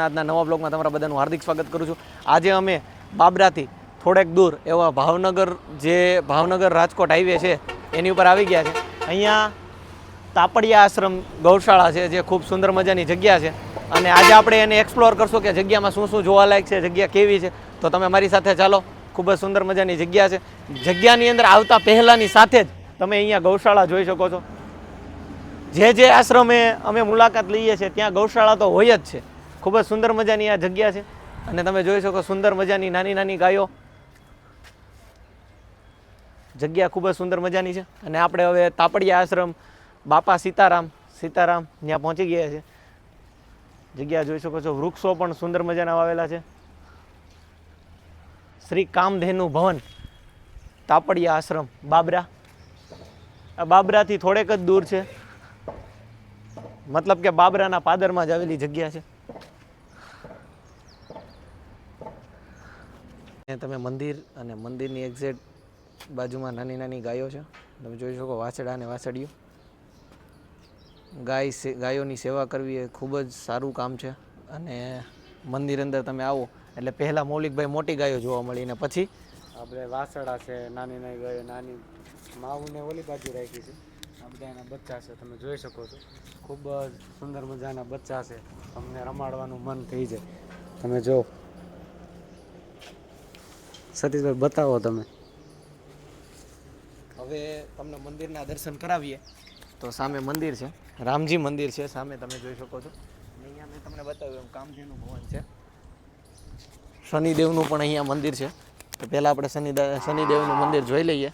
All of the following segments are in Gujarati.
આજના નવા બ્લોગમાં તમારા બધાનું હાર્દિક સ્વાગત કરું છું. આજે અમે બાબરાથી થોડેક દૂર એવા ભાવનગર જે ભાવનગર રાજકોટ હાઈવે છે, એની ઉપર આવી ગયા છે. અહીંયા તાપડિયા આશ્રમ ગૌશાળા છે, જે ખૂબ સુંદર મજાની જગ્યા છે. અને આજે આપણે એને એક્સપ્લોર કરશું કે જગ્યામાં શું શું જોવાલાયક છે, જગ્યા કેવી છે. તો તમે મારી સાથે ચાલો. ખૂબ જ સુંદર મજાની જગ્યા છે. જગ્યાની અંદર આવતા પહેલાંની સાથે જ તમે અહીંયા ગૌશાળા જોઈ શકો છો. જે જે આશ્રમે અમે મુલાકાત લઈએ છીએ, ત્યાં ગૌશાળા તો હોય જ છે. ખૂબ જ સુંદર મજાની આ જગ્યા છે. અને તમે જોઈ શકો સુંદર મજાની નાની નાની ગાયો. જગ્યા ખૂબ જ સુંદર મજાની છે. અને આપણે હવે તાપડિયા આશ્રમ, બાપા સીતારામ સીતારામ ત્યાં પહોંચી ગયા છે. જગ્યા જોઈ શકો છો, વૃક્ષો પણ સુંદર મજાના વાવેલા છે. શ્રી કામધેનુ ભવન, તાપડિયા આશ્રમ, બાબરા. આ બાબરાથી થોડેક જ દૂર છે. મતલબ કે બાબરાના પાદરમાં જ આવેલી જગ્યા છે. અહીંયા તમે મંદિર અને મંદિરની એક્ઝેક્ટ બાજુમાં નાની નાની ગાયો છે. તમે જોઈ શકો વાછડા અને વાછડીઓ. ગાય ગાયોની સેવા કરવી એ ખૂબ જ સારું કામ છે અને મંદિર અંદર તમે આવો. એટલે પહેલાં મૌલિકભાઈ મોટી ગાયો જોવા મળી ને પછી આપણે વાસડા છે, નાની નાની ગાયો, નાની માવુને ઓલી બાજુ રાખી છે. આ બધા એના બચ્ચા છે, તમે જોઈ શકો છો. ખૂબ જ સુંદર મજાના બચ્ચા છે. તમને રમાડવાનું મન થઈ જાય. તમે જો સતીશભાઈ બતાવો તમે. હવે તમને મંદિરના દર્શન કરાવીએ. તો સામે મંદિર છે. રામજી મંદિર છે સામે તમે જોઈ શકો છો. અહીંયા મેં તમને બતાવ્યું એમ કામજીનું ભવન છે. શનિદેવનું પણ અહીંયા મંદિર છે. તો પહેલાં આપણે શનિ શનિદેવનું મંદિર જોઈ લઈએ.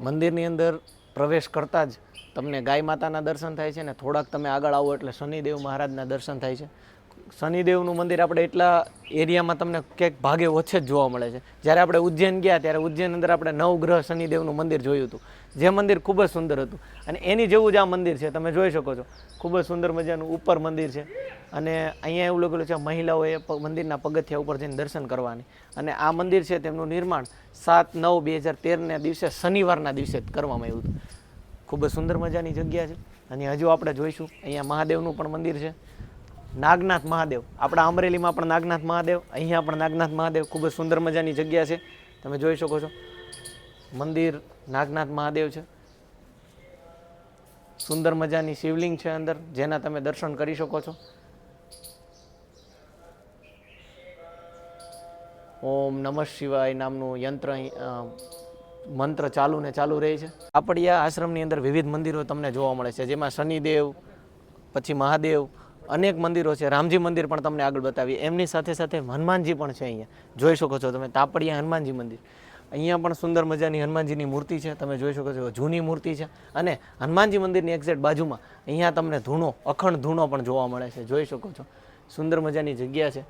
મંદિરની અંદર પ્રવેશ કરતાં જ તમને ગાય માતાના દર્શન થાય છે ને થોડાક તમે આગળ આવો એટલે શનિદેવ મહારાજના દર્શન થાય છે. શનિદેવનું મંદિર આપણે એટલા એરિયામાં તમને ક્યાંક ભાગે ઓછે જ જોવા મળે છે. જ્યારે આપણે ઉજ્જૈન ગયા ત્યારે ઉજ્જૈન અંદર આપણે નવગ્રહ શનિદેવનું મંદિર જોયું હતું. જે મંદિર ખૂબ જ સુંદર હતું. અને એની જેવું જ આ મંદિર છે. તમે જોઈ શકો છો. ખૂબ જ સુંદર મજાનું ઉપર મંદિર છે. અને અહીંયા એવું લખેલું છે, મહિલાઓએ મંદિરના પગથિયા ઉપર જઈને દર્શન કરવાની. અને આ મંદિર છે તેમનું નિર્માણ સાત નવ બે હજાર તેરના દિવસે શનિવારના દિવસે કરવામાં આવ્યું હતું. ખૂબ જ સુંદર મજાની જગ્યા છે. અને હજુ આપણે જોઈશું અહીંયા મહાદેવનું પણ મંદિર છે. નાગનાથ મહાદેવ આપણા અમરેલીમાં પણ નાગનાથ મહાદેવ અહીંયા પણ નાગનાથ મહાદેવ ખૂબ જ સુંદર મજાની જગ્યા છે. તમે જોઈ શકો છો મંદિર નાગનાથ મહાદેવ છે. સુંદર મજાની શિવલિંગ છે અંદર જેના તમે દર્શન કરી શકો છો. ઓમ નમઃ શિવાય નામનું યંત્ર અહીં, મંત્ર ચાલુ ને ચાલુ રહે છે. આપડિયા આશ્રમની અંદર વિવિધ મંદિરો તમને જોવા મળે છે. જેમાં શનિદેવ, પછી મહાદેવ, અનેક મંદિરો છે. રામજી મંદિર પણ તમને આગળ બતાવીએ. એમની સાથે સાથે હનુમાનજી પણ છે અહીંયા. જોઈ શકો છો તમે તાપડિયા હનુમાનજી મંદિર. અહીંયા પણ સુંદર મજાની હનુમાનજીની મૂર્તિ છે. તમે જોઈ શકો છો જૂની મૂર્તિ છે. અને હનુમાનજી મંદિરની એક્ઝેક્ટ બાજુમાં અહીંયા તમને ધૂણો, અખંડ ધૂણો પણ જોવા મળે છે. જોઈ શકો છો. સુંદર મજાની જગ્યા છે.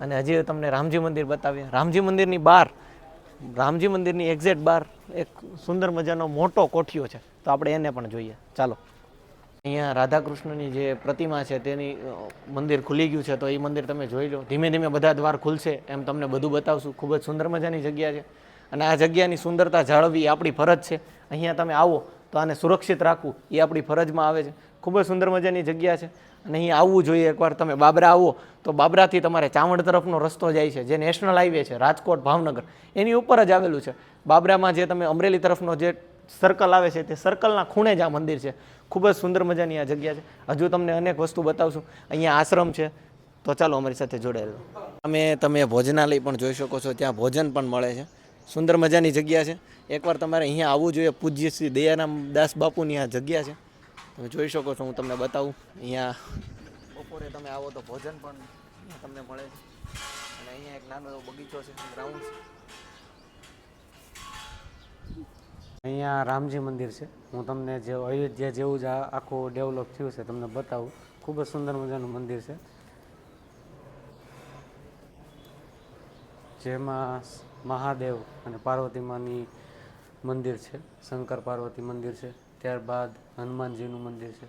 અને હજી તમને રામજી મંદિર બતાવીએ. રામજી મંદિરની બહાર રામજી મંદિરની એક્ઝેક્ટ બહાર એક સુંદર મજાનો મોટો કોઠિયો છે. તો આપણે એને પણ જોઈએ. ચાલો. અહીંયા રાધાકૃષ્ણની જે પ્રતિમા છે તેની મંદિર ખુલી ગયું છે. તો એ મંદિર તમે જોઈ લો. ધીમે ધીમે બધા દ્વાર ખુલશે એમ તમને બધું બતાવશું. ખૂબ જ સુંદર મજાની જગ્યા છે. અને આ જગ્યાની સુંદરતા જાળવવી એ આપણી ફરજ છે. અહીંયા તમે આવો તો આને સુરક્ષિત રાખવું એ આપણી ફરજમાં આવે છે. ખૂબ જ સુંદર મજાની જગ્યા છે. અને અહીંયા આવવું જોઈએ એકવાર તમે બાબરા આવો, તો બાબરાથી તમારે ચાવંડ તરફનો રસ્તો જાય છે, જે નેશનલ હાઈવે છે, રાજકોટ, ભાવનગર. એની ઉપર જ આવેલું છે. બાબરામાં જે તમે અમરેલી તરફનો જે સર્કલ આવે છે, તે સર્કલના ખૂણે જ આ મંદિર છે. ખૂબ જ સુંદર મજાની આ જગ્યા છે. હજુ તમને અનેક વસ્તુ બતાવશું. અહીંયા આશ્રમ છે. તો ચાલો અમારી સાથે જોડાયેલો. અમે તમે ભોજનાલય પણ જોઈ શકો છો. ત્યાં ભોજન પણ મળે છે. સુંદર મજાની જગ્યા છે. એકવાર તમારે અહીંયા આવવું જોઈએ. પૂજ્ય શ્રી દયારામ દાસ બાપુની આ જગ્યા છે. તમે જોઈ શકો છો, હું તમને બતાવું. અહીંયા બપોરે તમે આવો તો ભોજન પણ તમને મળે છે. અને અહીંયા એક નાનો એવો બગીચો છે ગ્રાઉન્ડ છે અહીંયા રામજી મંદિર છે. હું તમને જે અયોધ્યા જેવું જ આખું ડેવલપ થયું છે, તમને બતાવું. ખૂબ જ સુંદર મજાનું મંદિર છે. જેમાં મહાદેવ અને પાર્વતીમાની મંદિર છે, શંકર પાર્વતી મંદિર છે. ત્યારબાદ હનુમાનજીનું મંદિર છે.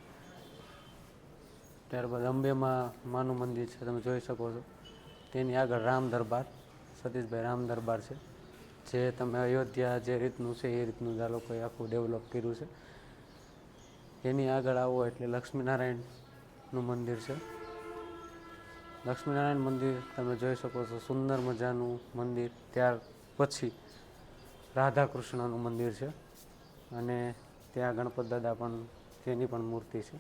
ત્યારબાદ અંબેમાં માનું મંદિર છે, તમે જોઈ શકો છો. તેની આગળ રામ દરબાર, સતીશભાઈ રામ દરબાર છે, જે તમે અયોધ્યા જે રીતનું છે એ રીતનું જ આ લોકોએ આખું ડેવલપ કર્યું છે. એની આગળ આવો એટલે લક્ષ્મીનારાયણનું મંદિર છે. લક્ષ્મીનારાયણ મંદિર તમે જોઈ શકો છો, સુંદર મજાનું મંદિર. ત્યાર પછી રાધા કૃષ્ણનું મંદિર છે. અને ત્યાં ગણપત દાદા પણ, તેની પણ મૂર્તિ છે.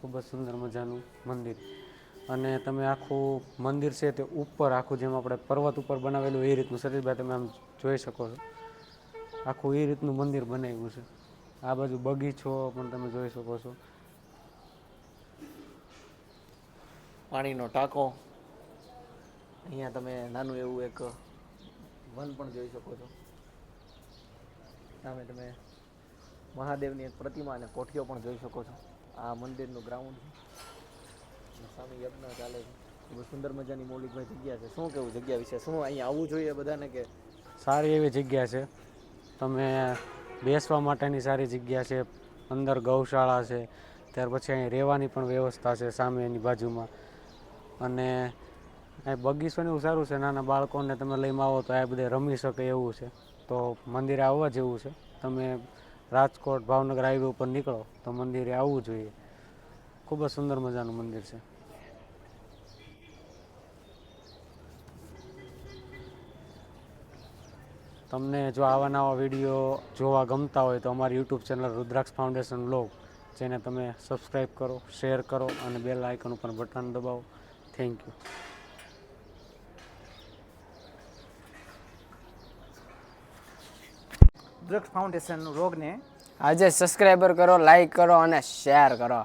ખૂબ જ સુંદર મજાનું મંદિર. અને તમે આખું મંદિર છે તે ઉપર, આખું જેમ આપણે પર્વત ઉપર બનાવેલું એ રીતનું સતીશભાઈ તમે આમ જોઈ શકો છો. આખું એ રીતનું મંદિર બનાવ્યું છે. આ બાજુ બગીચો પણ તમે જોઈ શકો છો. પાણીનો ટાંકો. અહીંયા તમે નાનું એવું એક વન પણ જોઈ શકો છો. સામે તમે મહાદેવની એક પ્રતિમા અને કોઠીઓ પણ જોઈ શકો છો. આ મંદિરનું ગ્રાઉન્ડ છે. સામે યજ્ઞ ચાલે છે. બહુ સુંદર મજાની મૌલિકભાઈ જગ્યા છે. શું કેવું જગ્યા વિશે? શું અહીંયા આવવું જોઈએ બધાને કે? સારી એવી જગ્યા છે. તમે બેસવા માટેની સારી જગ્યા છે. અંદર ગૌશાળા છે. ત્યાર પછી અહીં રહેવાની પણ વ્યવસ્થા છે સામે એની બાજુમાં. અને અહીં બગીચોને એવું સારું છે. નાના બાળકોને તમે લઈને આવો તો આ બધે રમી શકે એવું છે. તો મંદિરે આવવા જેવું છે. તમે રાજકોટ, ભાવનગર હાઈવે ઉપર નીકળો તો મંદિરે આવવું જોઈએ. ખૂબ જ સુંદર મજાનું મંદિર છે. તમને જો આવા નવા વીડિયો જોવા ગમતા હોય તો અમારી YouTube channel Rudraksh foundation blog જેને તમે સબસ્ક્રાઈબ કરો શેર કરો અને બેલ આઇકન ઉપર બટન દબાવો. થેન્ક યુ વૃક્ષ ફાઉન્ડેશન રોગને આજે સબસ્ક્રાઈબર કરો લાઈક કરો અને શેર કરો.